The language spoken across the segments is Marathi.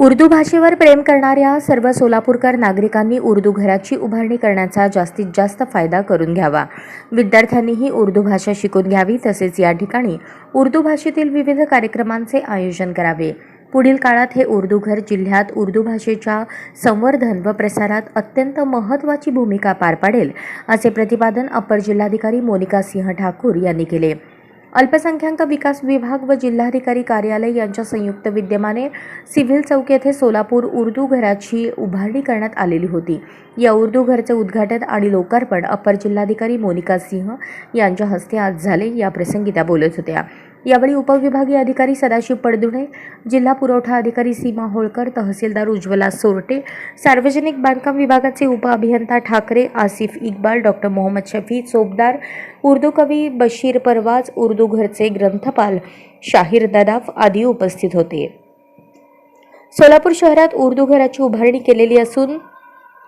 उर्दू भाषेवर प्रेम करणाऱ्या सर्व सोलापूरकर नागरिकांनी उर्दू घराची उभारणी करण्याचा जास्तीत जास्त फायदा करून घ्यावा. विद्यार्थ्यांनीही उर्दू भाषा शिकून घ्यावी तसेच या ठिकाणी उर्दू भाषेतील विविध कार्यक्रमांचे आयोजन करावे. पुढील काळात हे उर्दू घर जिल्ह्यात उर्दू भाषेच्या संवर्धन व प्रसारात अत्यंत महत्त्वाची भूमिका पार पाडेल असे प्रतिपादन अपर जिल्हाधिकारी मोनिका सिंह ठाकूर यांनी केले. अल्पसंख्याक विकास विभाग व जिल्हाधिकारी कार्यालय यांच्या संयुक्त विद्यमाने सिव्हिल चौक येथे सोलापूर उर्दू घराची उभारणी करण्यात आलेली होती. या उर्दू घरचे उद्घाटन आणि लोकार्पण अपर जिल्हाधिकारी मोनिका सिंह यांच्या हस्ते आज झाले. या प्रसंगी त्या बोलत होत्या. यावेळी उपविभागीय अधिकारी सदाशिव पडदुणे जिल्हा पुरवठा अधिकारी सीमा होळकर तहसीलदार उज्ज्वला सोरटे सार्वजनिक बांधकाम विभागाचे उपअभियंता ठाकरे आसिफ इक्बाल डॉक्टर मोहम्मद शफी चोपदार उर्दू कवी बशीर परवाज उर्दू घरचे ग्रंथपाल शाहीर ददाफ आदी उपस्थित होते. सोलापूर शहरात उर्दू घराची उभारणी केलेली असून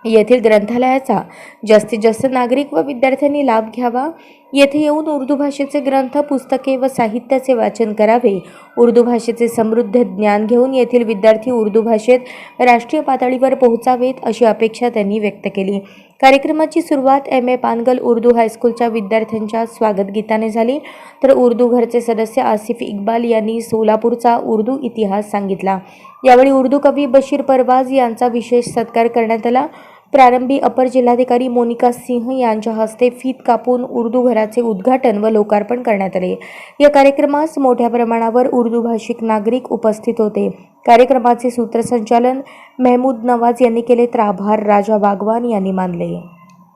येथील ग्रंथालयाचा जास्तीत जास्त नागरिक व विद्यार्थ्यांनी लाभ घ्यावा. येथे येऊन उर्दू भाषेचे ग्रंथ पुस्तके व साहित्याचे वाचन करावे. उर्दू भाषेचे समृद्ध ज्ञान घेऊन येथील विद्यार्थी उर्दू भाषेत राष्ट्रीय पातळीवर पोहोचावेत अशी अपेक्षा त्यांनी व्यक्त केली. कार्यक्रमाची सुरुवात एम. ए. पानगल उर्दू हायस्कूलच्या विद्यार्थ्यांच्या स्वागत गीताने झाली. तर उर्दू घरचे सदस्य आसिफ इक्बाल यांनी सोलापूरचा उर्दू इतिहास सांगितला. यावेळी उर्दू कवी बशीर परवाज यांचा विशेष सत्कार करण्यात आला. प्रारंभी अपर जिल्हाधिकारी मोनिका सिंह यांच्या हस्ते फीत कापून उर्दू घराचे उद्घाटन व लोकार्पण करण्यात आले. या कार्यक्रमास मोठ्या प्रमाणावर उर्दू भाषिक नागरिक उपस्थित होते. कार्यक्रमाचे सूत्रसंचालन मेहमूद नवाज यांनी केले तर आभार राजा बागवान यांनी मानले.